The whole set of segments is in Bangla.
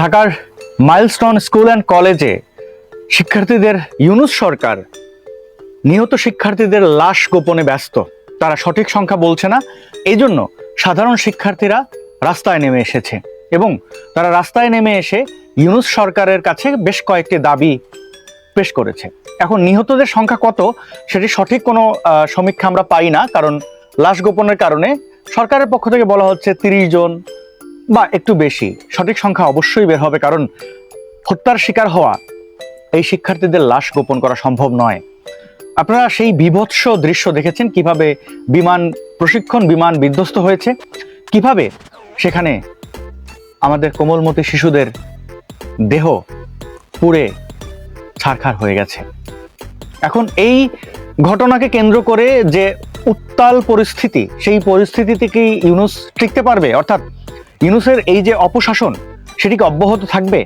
ঢাকার মাইলস্টোন স্কুল অ্যান্ড কলেজে শিক্ষার্থীদের ইউনুস সরকার নিহত শিক্ষার্থীদের লাশ গোপনে ব্যস্ত। তারা সঠিক সংখ্যা বলছে না। এই জন্য সাধারণ শিক্ষার্থীরা রাস্তায় নেমে এসেছে এবং তারা রাস্তায় নেমে এসে ইউনুস সরকারের কাছে বেশ কয়েকটি দাবি পেশ করেছে। এখন নিহতদের সংখ্যা কত সেটি সঠিক কোনো সমীক্ষা আমরা পাই না, কারণ লাশ গোপনের কারণে সরকারের পক্ষ থেকে বলা হচ্ছে তিরিশ জন। বা একটু বেশি। সঠিক সংখ্যা অবশ্যই বের হবে কারণ হত্যার শিকার হওয়া এই শিক্ষার্থীদের লাশ গোপন করা সম্ভব নয়। আপনারা সেই বিভৎস দৃশ্য দেখেছেন, কীভাবে বিমান প্রশিক্ষণ, বিমান বিধ্বস্ত হয়েছে, কীভাবে সেখানে আমাদের কোমলমতি শিশুদের দেহ পুড়ে ছারখার হয়ে গেছে। এখন এই ঘটনাকে কেন্দ্র করে যে উত্তাল পরিস্থিতি, সেই পরিস্থিতি থেকেই ইউনুস টিকতে পারবে, অর্থাৎ ইউনুসের এই যে অপশাসন, সেটি কি অব্যাহত থাকবে?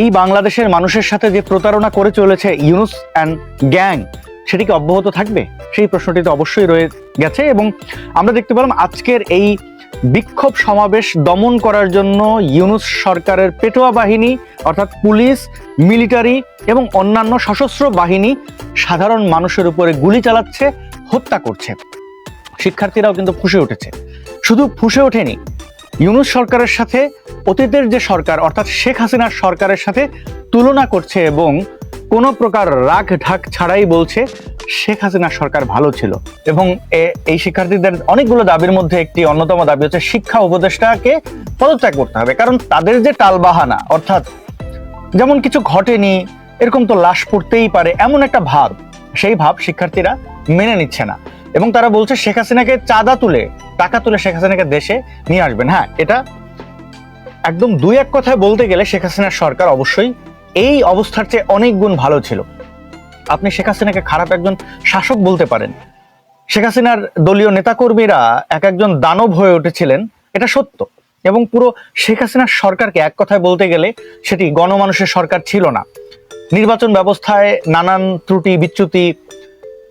এই বাংলাদেশের মানুষের সাথে যে প্রতারণা করে চলেছে ইউনুস অ্যান্ড গ্যাং সেটি কি অব্যাহত থাকবে? সেই প্রশ্নটি তো অবশ্যই রয়ে গেছে এবং আমরা দেখতে পেলাম আজকের এই বিক্ষোভ সমাবেশ দমন করার জন্য ইউনুস সরকারের পেটোয়া বাহিনী, অর্থাৎ পুলিশ, মিলিটারি এবং অন্যান্য সশস্ত্র বাহিনী সাধারণ মানুষের উপরে গুলি চালাচ্ছে, হত্যা করছে। শিক্ষার্থীরাও কিন্তু ফুসে উঠেছে। শুধু ফুসে ওঠেনি ইউনুস সরকারের সাথে, অতীতের যে সরকার, অর্থাৎ শেখ হাসিনার সরকারের সাথে তুলনা করছে এবং কোনো প্রকার রাগ ঢাক ছাড়াই বলছে শেখ হাসিনার সরকার ভালো ছিল। এবং এই শিক্ষার্থীদের অনেকগুলো দাবির মধ্যে একটি অন্যতম দাবি হচ্ছে শিক্ষা উপদেষ্টাকে পদত্যাগ করতে হবে। কারণ তাদের যে টালবাহানা, অর্থাৎ যেমন কিছু ঘটেনি, এরকম তো লাশ পড়তেই পারে, এমন একটা ভাব, সেই ভাব শিক্ষার্থীরা মেনে নিচ্ছে না। এবং তারা বলছে শেখ হাসিনাকে চাঁদা তুলে, টাকা তুলে শেখ হাসিনাকে দেশে নিয়ে আসবেন। হ্যাঁ এটা একদম দুই এক কথায় বলতে গেলে শেখ হাসিনার সরকার অবশ্যই এই অবস্থার চেয়ে অনেক গুণ ভালো ছিল। আপনি শেখ হাসিনাকে খারাপ একজন শাসক বলতে পারেন। শেখ হাসিনার দলীয় নেতাকর্মীরা এক একজন দানব হয়ে উঠেছিলেন, এটা সত্য। এবং পুরো শেখ হাসিনার সরকারকে এক কথায় বলতে গেলে সেটি গণমানুষের সরকার ছিল না। নির্বাচন ব্যবস্থায় নানান ত্রুটি, বিচ্যুতি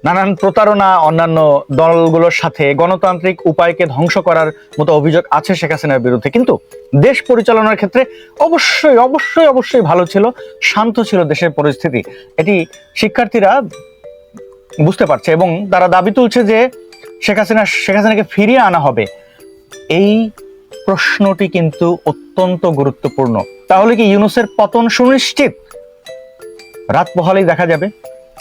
নানান প্রতারণা অন্যান্য দলগুলোর সাথে গণতান্ত্রিক উপায়কে ধ্বংস করার মতো অভিযোগ আছে শেখ হাসিনার বিরুদ্ধে। কিন্তু দেশ পরিচালনার ক্ষেত্রে অবশ্যই অবশ্যই অবশ্যই ভালো ছিল, শান্ত ছিল দেশের পরিস্থিতি। এটি শিক্ষার্থীরা বুঝতে পারছে এবং তারা দাবি তুলছে যে শেখ হাসিনা, শেখ হাসিনাকে ফিরিয়ে আনা হবে। এই প্রশ্নটি কিন্তু অত্যন্ত গুরুত্বপূর্ণ। তাহলে কি ইউনুসের পতন সুনিশ্চিত? রাত পোহালেই দেখা যাবে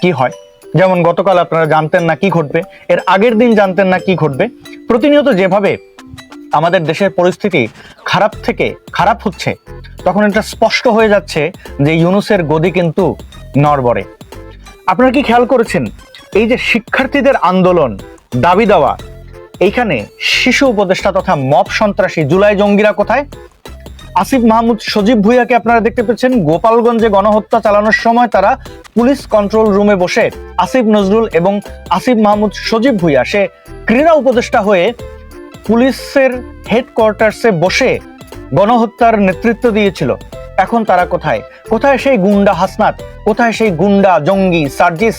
কি হয়। যেমন গতকাল আপনারা জানতেন না কি ঘটবে, এর আগের দিন জানতেন না কি ঘটবে, প্রতিনিয়ত যেভাবে আমাদের দেশের পরিস্থিতি খারাপ থেকে খারাপ হচ্ছে, তখন এটা স্পষ্ট হয়ে যাচ্ছে যে ইউনুসের গদি কিন্তু নড়বড়ে। আপনারা কি খেয়াল করেছেন? এই যে শিক্ষার্থীদের আন্দোলন, দাবি দেওয়া, এইখানে শিশু উপদেষ্টা তথা মব সন্ত্রাসী জুলাই জঙ্গিরা কোথায়? আসিফ মাহমুদ সজীব ভুইয়াকে আপনারা দেখতে পেয়েছেন। গোপালগঞ্জে গণহত্যা চালানোর সময় তারা পুলিশ কন্ট্রোল রুমে বসে আসিফ নজরুল এবং আসিফ মাহমুদ সজীব ভুইয়া, সে ক্রীড়া উপদেষ্টা হয়ে পুলিশের হেডকোয়ার্টার্সে বসে গণহত্যার নেতৃত্ব দিয়েছিল। এখন তারা কোথায়? কোথায় সেই গুন্ডা হাসনাত? কোথায় সেই গুন্ডা জঙ্গি সার্জিস?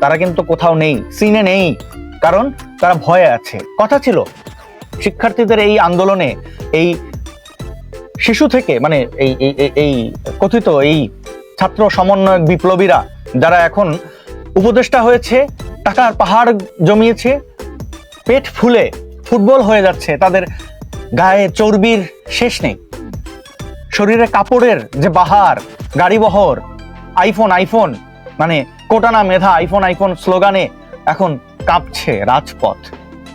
তারা কিন্তু কোথাও নেই, সিনে নেই, কারণ তারা ভয়ে আছে। কথা ছিল, শিক্ষার্থীদের এই আন্দোলনে, এই শিশু থেকে মানে এই, এই- কথিত এই ছাত্র সমন্বয়ক বিপ্লবীরা যারা এখন উপদেষ্টা হয়েছে, টাকার পাহাড় জমিয়েছে, পেট ফুলে ফুটবল হয়ে যাচ্ছে, তাদের গায়ে চর্বির শেষ নেই। শরীরে কাপড়ের যে বাহার গাড়ি বহর আইফোন আইফোন মানে কোটানা মেধা আইফোন আইফোন স্লোগানে এখন কাঁপছে রাজপথ।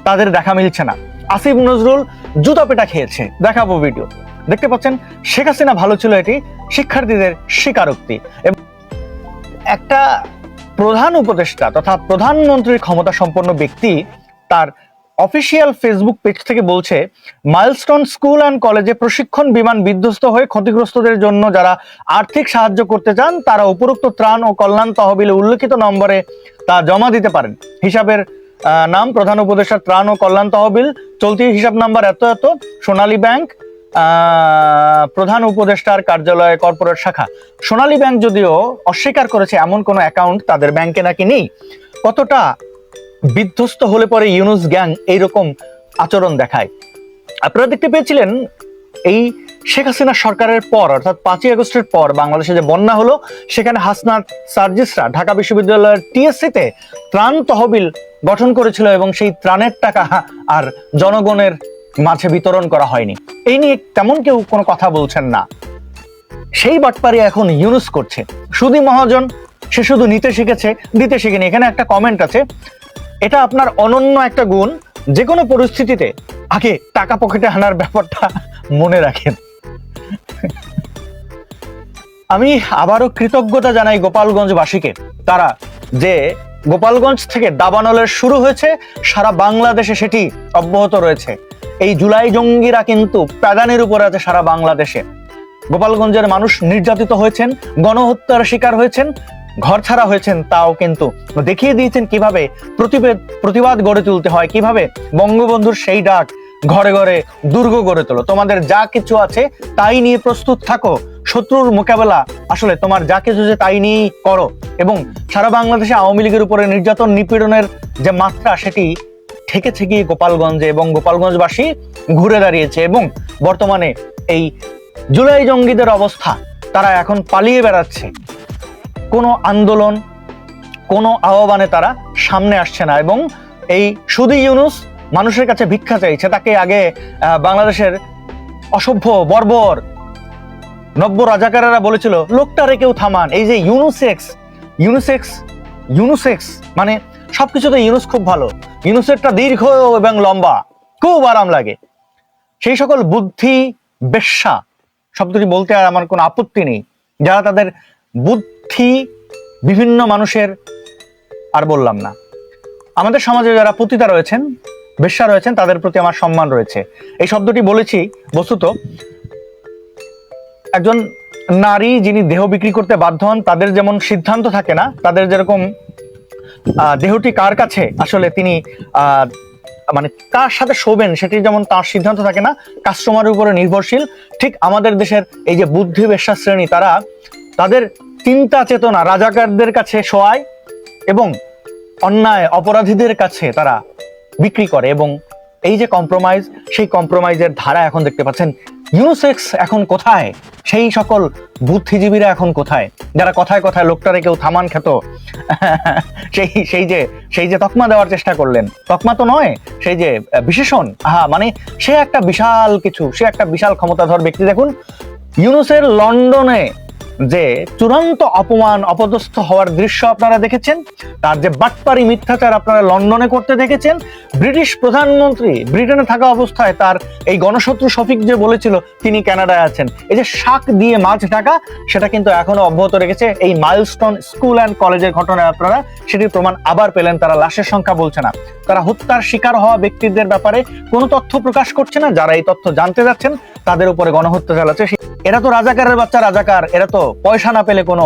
তাদের দেখা মিলছে না। আসিফ নজরুল জুতা পেটা খেয়েছে। দেখাবো ভিডিও দেখতে পাচ্ছেন, শেখ হাসিনা ভালো ছিল এটি শিক্ষার্থীদের স্বীকারোক্তি। একটা প্রধান উপদেষ্টা তথা প্রধানমন্ত্রীর ক্ষমতা সম্পন্ন ব্যক্তি তার অফিসিয়াল ফেসবুক পেজ থেকে বলছে, মাইলস্টোন স্কুল অ্যান্ড কলেজে প্রশিক্ষণ বিমান বিধ্বস্ত হয়ে ক্ষতিগ্রস্তদের জন্য যারা আর্থিক সাহায্য করতে চান, তারা উপরোক্ত ত্রাণ ও কল্যাণ তহবিলে উল্লেখিত নম্বরে তা জমা দিতে পারেন। হিসাবের নাম প্রধান উপদেষ্টা ত্রাণ ও কল্যাণ তহবিল, চলতি হিসাব নাম্বার এত এত, সোনালী ব্যাংক প্রধান উপদেষ্টার কার্যালয়ে কর্পোরেট শাখা। সোনালী ব্যাংক যদিও অস্বীকার করেছে এমন কোনো অ্যাকাউন্ট তাদের ব্যাংকে নাকি নেই, কতটা বিধ্বস্ত হলে পরে ইউনুস গ্যাং এইরকম আচরণ দেখায়? আপনারা দেখতে পেয়েছিলেন এই শেখ হাসিনা সরকারের পর, অর্থাৎ পাঁচই আগস্টের পর বাংলাদেশে যে বন্যা হলো, সেখানে হাসনাত সার্জিসরা ঢাকা বিশ্ববিদ্যালয়ের টিএসসিতে ত্রাণ তহবিল গঠন করেছিল এবং সেই ত্রাণের টাকা আর জনগণের মাঝে বিতরণ করা হয়নি। এই নিয়ে তেমন কেউ কোনো কথা বলছেন না। সেই বাটপারি এখন ইউনুস করছে। সুদি মহাজন, সে শুধু নিতে শিখেছে, দিতে শিখেনি। এখানে একটা কমেন্ট আছে। এটা আপনার অনন্য একটা গুণ। যে কোনো পরিস্থিতিতে আগে টাকা পকেটে আনার ব্যাপারটা মনে রাখেন। আমি আবারও কৃতজ্ঞতা জানাই গোপালগঞ্জবাসীকে। তারা যে গোপালগঞ্জ থেকে দাবানলের শুরু হয়েছে, সারা বাংলাদেশে সেটি অব্যাহত রয়েছে। এই জুলাই জঙ্গিরা কিন্তু প্যাদানের উপরে আছে সারা বাংলাদেশে। গোপালগঞ্জের মানুষ নির্যাতিত হয়েছেন, গণহত্যার শিকার হয়েছেন, ঘর ছাড়া হয়েছেন, তাও কিন্তু দেখিয়ে দিয়েছেন কীভাবে প্রতিবেদ, প্রতিবাদ গড়ে তুলতে হয়, কীভাবে বঙ্গবন্ধুর সেই ডাক ঘরে ঘরে দুর্গ গড়ে তোলো। তোমাদের যা কিছু আছে তাই নিয়ে প্রস্তুত থাকো। শত্রুর মোকাবেলা আসলে তোমার যা কিছু আছে তাই নিয়েই করো। এবং সারা বাংলাদেশে আওয়ামী লীগের উপরে নির্যাতন নিপীড়নের যে মাত্রা, সেটি ঠেকেছে গিয়ে গোপালগঞ্জে এবং গোপালগঞ্জবাসী ঘুরে দাঁড়িয়েছে এবং বর্তমানে এই জুলাই জঙ্গিদের অবস্থা, তারা এখন পালিয়ে বেড়াচ্ছে। কোনো আন্দোলন, কোনো আহ্বানে তারা সামনে আসছে না এবং এই সুদি ইউনুস মানুষের কাছে ভিক্ষা চাইছে। তাকে আগে বাংলাদেশের অসভ্য, বর্বর নব্য রাজাকারেরা বলেছিল লোকটারে কেউ থামান। এই যে ইউনুসেক্স ইউনুসেক্স ইউনুসেক্স মানে সবকিছুতে ইউনুস খুব ভালো। ইউনুসেরটা দীর্ঘ এবং লম্বা, খুব আরাম লাগে। সেই সকল বুদ্ধি, বেশ্যা, শব্দটি বলতে আর আমার কোনো আপত্তি নেই। যারা তাদের বুদ্ধি বিভিন্ন মানুষের, আর বললাম না। আমাদের সমাজে যারা পতিতা রয়েছেন, বেশ্যা রয়েছেন, তাদের প্রতি আমার সম্মান রয়েছে। এই শব্দটি বলেছি, বস্তুত একজন নারী যিনি দেহ বিক্রি করতে বাধ্য হন, তাদের যেমন সিদ্ধান্ত থাকে না, তাদের যেরকম দেহটি কার কাছে? আসলে তিনি মানে কার সাথে শোবেন সেটি যেমন তার সিদ্ধান্ত থাকে না, কাস্টমারের উপরে নির্ভরশীল। ঠিক আমাদের দেশের এই যে বুদ্ধি বেশ্যা শ্রেণি, তারা তাদের চিন্তা চেতনা রাজাকারদের কাছে শোয়ায় এবং অন্যায় অপরাধীদের কাছে তারা বিক্রি করে এবং এই যে কম্প্রোমাইজ সেই কম্প্রোমাইজের ধারা এখন দেখতে পাচ্ছেন। ইউনিসেক্স এখন কোথায়? সেই সকল বুদ্ধিজীবীরা এখন কোথায়? যারা কথায় কথায় লোকটারে কেউ থামান খেত, সেই সেই যে সেই যে তকমা দেওয়ার চেষ্টা করলেন, তকমা তো নয়, সেই যে বিশেষণ হ্যাঁ মানে সে একটা বিশাল কিছু, সে একটা বিশাল ক্ষমতাধর ব্যক্তি। দেখুন, ইউনুসের লন্ডনে যে চূড়ান্ত অপমান, অপদস্থ হওয়ার দৃশ্য আপনারা দেখেছেন, তার যে বাটপারি মিথ্যাচার আপনারা লন্ডনে করতে দেখেছেন, ব্রিটিশ প্রধানমন্ত্রী ব্রিটেনে থাকা অবস্থায় তার এই গণশত্রু শফিক যে বলেছিল তিনি কানাডায় আছেন। এই যে শাক দিয়ে মাছ ঢাকা, সেটা কিন্তু এখনও অব্যাহত রেখেছে। এই মাইলস্টোন স্কুল অ্যান্ড কলেজের ঘটনায় আপনারা সেটির প্রমাণ আবার পেলেন, তারা লাশের সংখ্যা বলছে না। তারা হত্যার শিকার হওয়া ব্যক্তিদের ব্যাপারে কোনো তথ্য প্রকাশ করছে না, যারা এই তথ্য জানতে যাচ্ছেন তাদের উপরে গণহত্যা চালাচ্ছে এরা তো রাজাকারের বাচ্চা, রাজাকার। এরা তো পয়সা না পেলে কোনো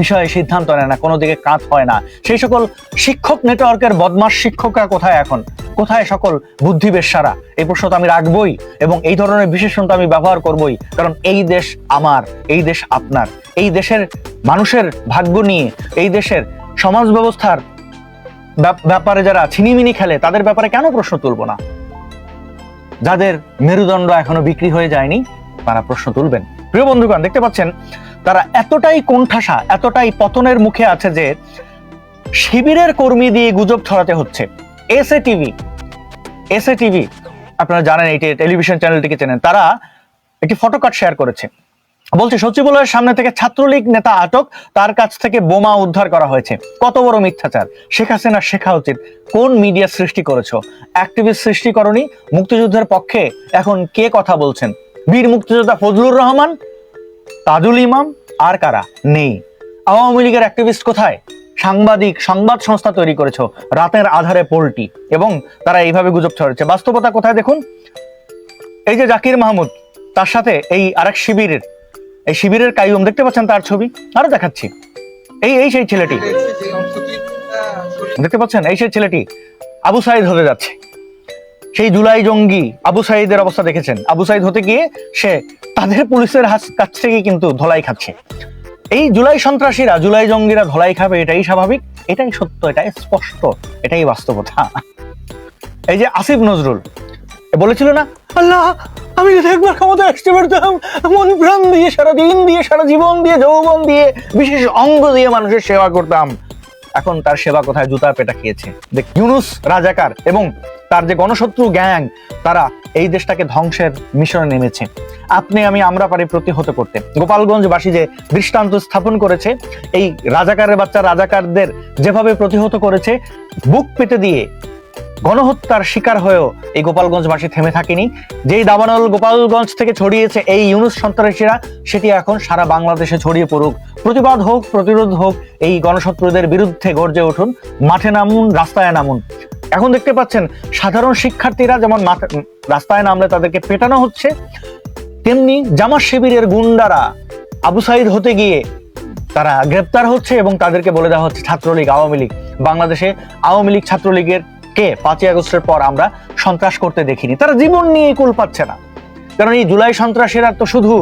বিষয়ে সিদ্ধান্ত নেয় না, কোনো দিকে কাঁধ হয় না। সেই সকল শিক্ষক নেটওয়ার্কের বদমাস শিক্ষকরা কোথায় এখন? কোথায় সকল বুদ্ধি বেশ্যারা এই প্রশ্ন তো আমি রাখবই এবং এই ধরনের বিশেষণ তো আমি ব্যবহার করবই, কারণ এই দেশ আমার, এই দেশ আপনার। এই দেশের মানুষের ভাগ্য নিয়ে, এই দেশের সমাজ ব্যবস্থার ব্যাপারে যারা ছিনিমিনি খেলে, তাদের ব্যাপারে কেন প্রশ্ন তুলব না? যাদের মেরুদণ্ড এখনও বিক্রি হয়ে যায়নি, তারা প্রশ্ন তুলবেন। প্রিয় বন্ধুগণ, দেখতে পাচ্ছেন, তারা এতটাই কোণঠাসা, এতটাই পতনের মুখে আছে যে শিবিরের কর্মী দিয়ে গুজব ছড়াতে হচ্ছে। S A TV S A TV আপনারা জানেন এই টেলিভিশন চ্যানেলটিকে চেনেন, তারা একটি ফটো কাট শেয়ার করেছে। বলছে, সচিবালয়ের সামনে থেকে ছাত্রলীগ নেতা আটক, তার কাছ থেকে বোমা উদ্ধার করা হয়েছে। কত বড় মিথ্যাচার? শেখ হাসিনা শেখা উচিত। কোন মিডিয়া সৃষ্টি করেছ? অ্যাক্টিভিস্ট সৃষ্টি করনি? মুক্তিযুদ্ধের পক্ষে এখন কে কথা বলছেন? বীর মুক্তিযোদ্ধা ফজলুর রহমান, তাজুল ইমাম আর কারা? নেই। আওয়ামী লীগের অ্যাক্টিভিস্ট কোথায়? সাংবাদিক, সংবাদ সংস্থা তৈরি করেছ। রাতের আধারে পোল্টি এবং তারা এইভাবে গুজব ছড়াচ্ছে। বাস্তবতা কোথায় দেখুন? এই যে জাকির মাহমুদ, তার সাথে এই আরেক শিবিরের এই শিবিরের কাইয়ুম দেখতে পাচ্ছেন তার ছবি? আরও দেখাচ্ছি। এই এই সেই ছেলেটি। দেখতে পাচ্ছেন? এই সেই ছেলেটি আবু সাইদ হতে যাচ্ছে। সেই জুলাই জঙ্গি আবু সাইদের অবস্থা দেখেছেন? আবু সাইদ হতে গিয়ে সে তাদের পুলিশের হাত- কাছ থেকে কিন্তু ধলাই খাচ্ছে। এই জুলাই সন্ত্রাসীরা, জুলাই জঙ্গিরা ধলাই খাবে, এটাই স্বাভাবিক, এটাই সত্য, এটাই স্পষ্ট, এটাই বাস্তবতা। এই যে আসিফ নজরুল বলেছিল না? আল্লাহ, আমি যদি একবার ক্ষমতা আসতে পারতাম, মন প্রাণ দিয়ে সারা দিন দিয়ে, সারা জীবন দিয়ে, যৌবন দিয়ে, বিশেষ অঙ্গ দিয়ে মানুষের সেবা করতাম। এখন তার সেবা কোথায়? জুতা পেটা খেয়েছে। দেখ, ইউনুস রাজাকার এবং তার যে গণশত্রু গ্যাং, তারা এই দেশটাকে ধ্বংসের মিশনে নেমেছে। আপনি, আমি, আমরা পারি প্রতিহত করতে। গোপালগঞ্জবাসী যে দৃষ্টান্ত স্থাপন করেছে, এই রাজাকারের বাচ্চা রাজাকারদের যেভাবে প্রতিহত করেছে, বুক পেতে দিয়ে গণহত্যার শিকার হয়েও এই গোপালগঞ্জবাসী থেমে থাকেনি। যেই দাবানল গোপালগঞ্জ থেকে ছড়িয়েছে এই ইউনুস সন্ত্রাসীরা, সেটি এখন সারা বাংলাদেশে ছড়িয়ে পড়ুক। প্রতিবাদ হোক, প্রতিরোধ হোক, এই গণশত্রুদের বিরুদ্ধে গর্জে উঠুন, মাঠে নামুন, রাস্তায় নামুন। এখন দেখতে পাচ্ছেন, সাধারণ শিক্ষার্থীরা যেমন রাস্তায় নামলে তাদেরকে পেটানো হচ্ছে, তেমনি জামাত শিবিরের গুন্ডারা আবু সাইদ হতে গিয়ে তারা গ্রেপ্তার হচ্ছে এবং তাদেরকে বলে দেওয়া হচ্ছে ছাত্রলীগ, আওয়ামী লীগ। বাংলাদেশে আওয়ামী লীগ ছাত্রলীগের কে পাঁচই আগস্টের পর আমরা সন্ত্রাস করতে দেখিনি। তারা জীবন নিয়ে কুল পাচ্ছে না। কারণ এই জুলাই সন্ত্রাসীরা তো শুধু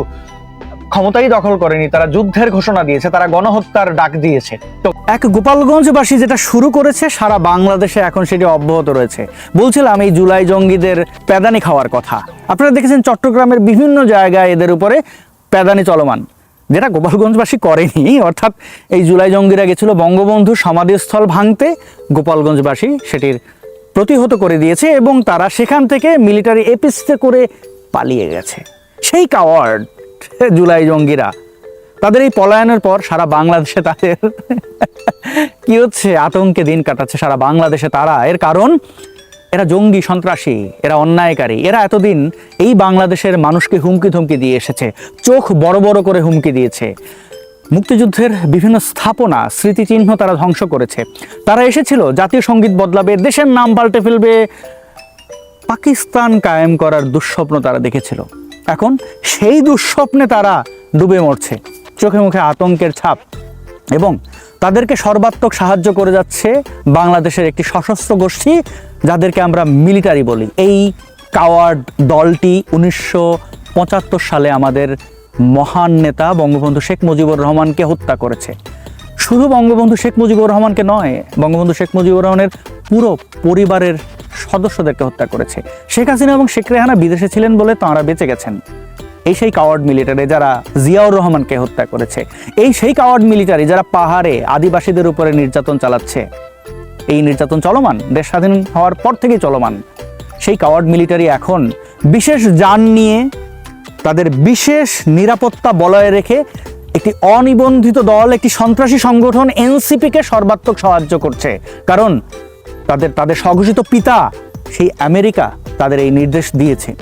ক্ষমতাই দখল করেনি, তারা যুদ্ধের ঘোষণা দিয়েছে, তারা গণহত্যার ডাক দিয়েছে। তো এক গোপালগঞ্জবাসী যেটা শুরু করেছে, সারা বাংলাদেশে এখন সেটি অব্যাহত রয়েছে। বলছিলাম, এই জুলাই জঙ্গিদের প্যাদানি খাওয়ার কথা। আপনারা দেখেছেন চট্টগ্রামের বিভিন্ন জায়গায় এদের উপরে প্যাদানি চলমান। যেটা গোপালগঞ্জবাসী করেনি, অর্থাৎ এই জুলাই জঙ্গিরা গেছিল বঙ্গবন্ধু সমাধিস্থল ভাঙতে। গোপালগঞ্জবাসী সেটির প্রতিহত করে দিয়েছে এবং তারা সেখান থেকে মিলিটারি এপিসতে করে পালিয়ে গেছে। সেই কাওয়ার্ড, জুলাই জঙ্গিরা। তাদের এই পলায়নের পর সারা বাংলাদেশে তাদের কি হচ্ছে? আতঙ্কে দিন কাটাচ্ছে সারা বাংলাদেশে তারা। এর কারণ, এরা জঙ্গি সন্ত্রাসী, এরা অন্যায়কারী, এরা এতদিন এই বাংলাদেশের মানুষকে হুমকি ধুমকি দিয়ে এসেছে। চোখ বড় বড় করে হুমকি দিয়েছে। মুক্তিযুদ্ধের বিভিন্ন স্থাপনা, স্মৃতিচিহ্ন তারা ধ্বংস করেছে। তারা এসেছিল জাতীয় সংগীত বদলাবে, দেশের নাম পাল্টে ফেলবে। পাকিস্তান কায়েম করার দুঃস্বপ্ন তারা দেখেছিল। এখন সেই দুঃস্বপ্নে তারা ডুবে মরছে। চোখে মুখে আতঙ্কের ছাপ। এবং তাদেরকে সর্বাত্মক সাহায্য করে যাচ্ছে বাংলাদেশের একটি সশস্ত্র গোষ্ঠী, যাদেরকে আমরা মিলিটারি বলি। এই কাওয়ার্ড দলটি উনিশশো পঁচাত্তর সালে আমাদের মহান নেতা বঙ্গবন্ধু শেখ মুজিবুর রহমানকে হত্যা করেছে। শুধু বঙ্গবন্ধু শেখ মুজিবুর রহমানকে নয়, বঙ্গবন্ধু শেখ মুজিবুর রহমানের পুরো পরিবারের সদস্যদেরকে হত্যা করেছে। শেখ হাসিনা এবং শেখ রেহানা বিদেশে ছিলেন বলে তাঁরা বেঁচে গেছেন। এই সেই কাওয়ার্ড মিলিটারি যারা জিয়াউর রহমানকে হত্যা করেছে, এই সেই কাওয়ার্ড মিলিটারি যারা পাহাড়ে আদিবাসীদের উপরে নির্যাতন চালাচ্ছে, এই নির্যাতন চলমান, দেশ স্বাধীন হওয়ার পর থেকেই চলমান। সেই কাওয়ার্ড মিলিটারি এখন বিশেষ যান নিয়ে তাদের বিশেষ নিরাপত্তা বলয়ে রেখে একটি অনিবন্ধিত দল, একটি সন্ত্রাসী সংগঠন এনসিপিকে সর্বাত্মক সাহায্য করছে। কারণ তাদের তাদের স্বঘোষিত পিতা, সেই আমেরিকা তাদের এই নির্দেশ দিয়েছে।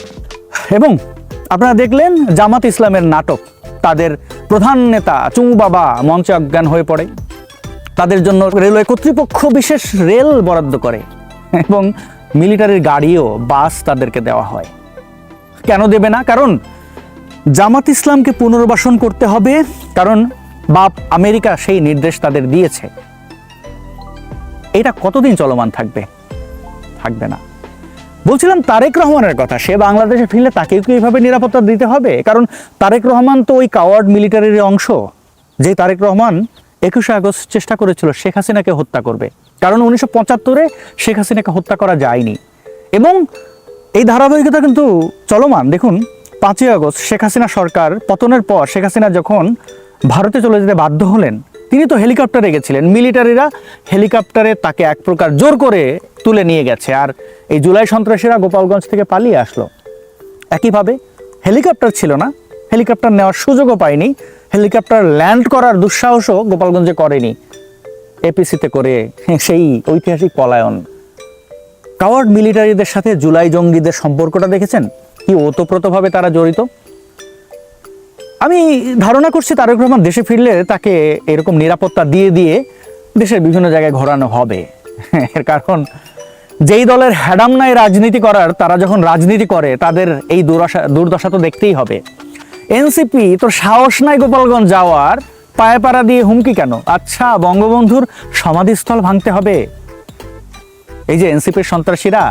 এবং আপনারা দেখলেন জামাত ইসলামের নাটক। তাদের প্রধান নেতা চুমু বাবা মঞ্চে অজ্ঞান হয়ে পড়ে। তাদের জন্য রেলওয়ে কর্তৃপক্ষ বিশেষ রেল বরাদ্দ করে এবং মিলিটারির গাড়িও, বাস তাদেরকে দেওয়া হয়। কেন দেবে না? কারণ জামাত ইসলামকে পুনর্বাসন করতে হবে, কারণ বাপ আমেরিকা সেই নির্দেশ তাদের দিয়েছে। এটা কতদিন চলমান থাকবে? থাকবে না। বলছিলাম তারেক রহমানের কথা, সে বাংলাদেশে ফিরলে তাকেও কি এইভাবে নিরাপত্তা দিতে হবে? কারণ তারেক রহমান তো ওই কাওয়ার্ড মিলিটারির অংশ, যে তারেক রহমান একুশে আগস্ট চেষ্টা করেছিল শেখ হাসিনাকে হত্যা করবে। কারণ উনিশশো পঁচাত্তরে শেখ হাসিনাকে হত্যা করা যায়নি। এবং এই ধারাবাহিকতা কিন্তু চলমান। দেখুন পাঁচই আগস্ট শেখ হাসিনা সরকার পতনের পর শেখ হাসিনা যখন ভারতে চলে যেতে বাধ্য হলেন, তিনি তো হেলিকপ্টারে গেছিলেন। মিলিটারিরা হেলিকপ্টারে তাকে এক প্রকার জোর করে তুলে নিয়ে গেছে। আর এই জুলাই সন্ত্রাসীরা গোপালগঞ্জ থেকে পালিয়ে আসলো। একইভাবে হেলিকপ্টার ছিল না। হেলিকপ্টার নেওয়ার সুযোগও পায়নি। হেলিকপ্টার ল্যান্ড করার দুঃসাহসও গোপালগঞ্জে করেনি। এপিসিতে করে সেই ঐতিহাসিক পলায়ন। কাওয়ার্ড মিলিটারিদের সাথে জুলাই জঙ্গিদের সম্পর্কটা দেখেছেন? কি ওতপ্রোতভাবে তারা জড়িত? আমি ধারণা করছি তারেক রহমান দেশে ফিরলে তাকে এরকম নিরাপত্তা দিয়ে দিয়ে দেশের বিভিন্ন জায়গায় ঘোরানো হবে। এর কারণ, যেই দলের হ্যাডাম নাই রাজনীতি করার, তারা যখন রাজনীতি করে, তাদের এই দুরাশা, দুর্দশা তো দেখতেই হবে। এনসিপি, তোর সাহস নাই গোপালগঞ্জ যাওয়ার পায়ে পাড়া দিয়ে হুমকি কেন? আচ্ছা বঙ্গবন্ধুর সমাধিস্থল ভাঙতে হবে। এই যে এনসিপির সন্ত্রাসীরা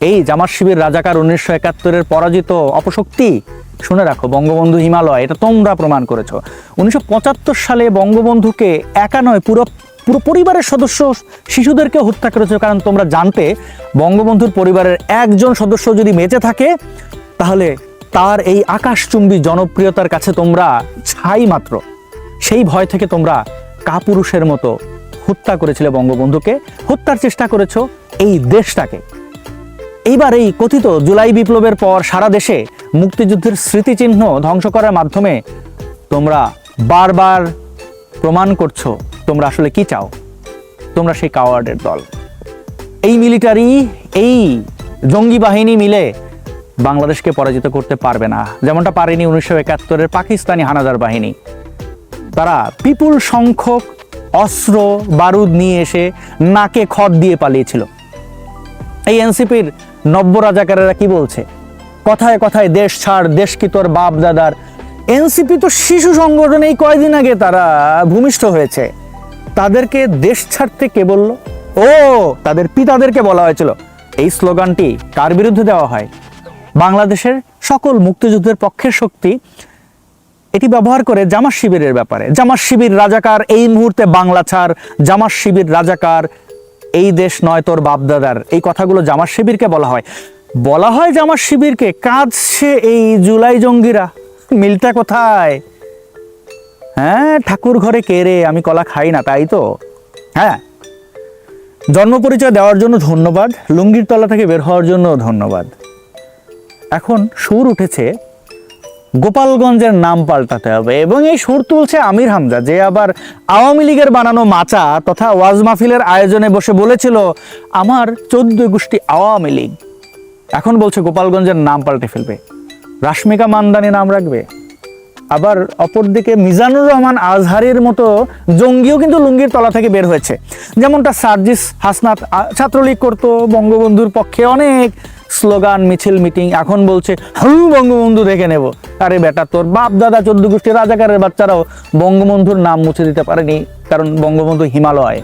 এই জামাত শিবির রাজাকার উনিশশো একাত্তরের পরাজিত অপশক্তি? শুনে রাখো, বঙ্গবন্ধু হিমালয়, এটা তোমরা প্রমাণ করেছ। উনিশশো সালে বঙ্গবন্ধুকে একা নয়, পুরো পুরো পরিবারের সদস্য শিশুদেরকে হত্যা করেছ। কারণ তোমরা জানতে, বঙ্গবন্ধুর পরিবারের একজন সদস্য যদি বেঁচে থাকে, তাহলে তার এই আকাশচুম্বী জনপ্রিয়তার কাছে তোমরা ছাই মাত্র। সেই ভয় থেকে তোমরা কাপুরুষের মতো হত্যা করেছিলে বঙ্গবন্ধুকে। হত্যার চেষ্টা করেছ এই দেশটাকে। এইবার এই কথিত জুলাই বিপ্লবের পর সারা দেশে মুক্তিযুদ্ধের স্মৃতিচিহ্ন ধ্বংস করার মাধ্যমে তোমরা বারবার প্রমাণ করছ তোমরা আসলে কি চাও। তোমরা সেই কাওয়ার্ডের দল। এই মিলিটারি, এই জঙ্গি বাহিনী মিলে বাংলাদেশকে পরাজিত করতে পারবে না। যেমনটা পারেনি উনিশশো একাত্তরের পাকিস্তানি হানাদার বাহিনী। তারা বিপুল সংখ্যক অস্ত্র, বারুদ নিয়ে এসে নাকে খত দিয়ে পালিয়েছিল। এই এনসিপির নব্য রাজাকারেরা কি বলছে? কথায় কথায় দেশ ছাড়, দেশ কি তোর বাপ দাদার? এনসিপি তো শিশু সংগঠন এই কয়দিন আগে তারা ভূমিষ্ঠ হয়েছে। তাদেরকে দেশ ছাড়তে কে বলল? ও, তাদের পিতাদেরকে বলা হয়েছিল। এই স্লোগানটি কার বিরুদ্ধে দেওয়া হয়? বাংলাদেশের সকল মুক্তিযুদ্ধের পক্ষের শক্তি এটি ব্যবহার করে জামাত শিবিরের ব্যাপারে। জামাত শিবির রাজাকার, এই মুহূর্তে বাংলা ছাড়, জামাত শিবির রাজাকার এই দেশ নয় তোর বাপদাদার। এই কথাগুলো জামার শিবিরকে বলা হয়। বলা হয় জামাত শিবিরকে কাঁদছে এই জুলাই জঙ্গিরা। মিলটা কোথায়? হ্যাঁ ঠাকুর ঘরে কে রে? আমি কলা খাই না, তাই তো? হ্যাঁ। জন্ম পরিচয় দেওয়ার জন্য ধন্যবাদ, লুঙ্গির তলা থেকে বের হওয়ার জন্য ধন্যবাদ। এখন সুর উঠেছে গোপালগঞ্জের নাম পাল্টাতে হবে। এবং এই সুর তুলছে আমির হামজা, যে আবার আওয়ামী লীগের বানানো মাচা তথা ওয়াজ মাহফিলের আয়োজনে বসে বলেছিল, আমার চোদ্দ গোষ্ঠী আওয়ামী লীগ। এখন বলছে, গোপালগঞ্জের নাম পাল্টে ফেলবে। রাশ্মিকা মান্দানি নাম রাখবে? আবার অপরদিকে মিজানুর রহমান আজহারের মতো জঙ্গিও কিন্তু লুঙ্গির তলা থেকে বের হয়েছে। যেমনটা সার্জিস হাসনাত ছাত্রলীগ করতো, বঙ্গবন্ধুর পক্ষে অনেক স্লোগান, মিছিল, মিটিং, এখন বলছে, হু, বঙ্গবন্ধু দেখে নেব। আরে বেটা, তোর বাপ দাদা চোদ্দ গোষ্ঠী রাজাকারের বাচ্চারাও বঙ্গবন্ধুর নাম মুছে দিতে পারেনি, কারণ বঙ্গবন্ধু হিমালয়।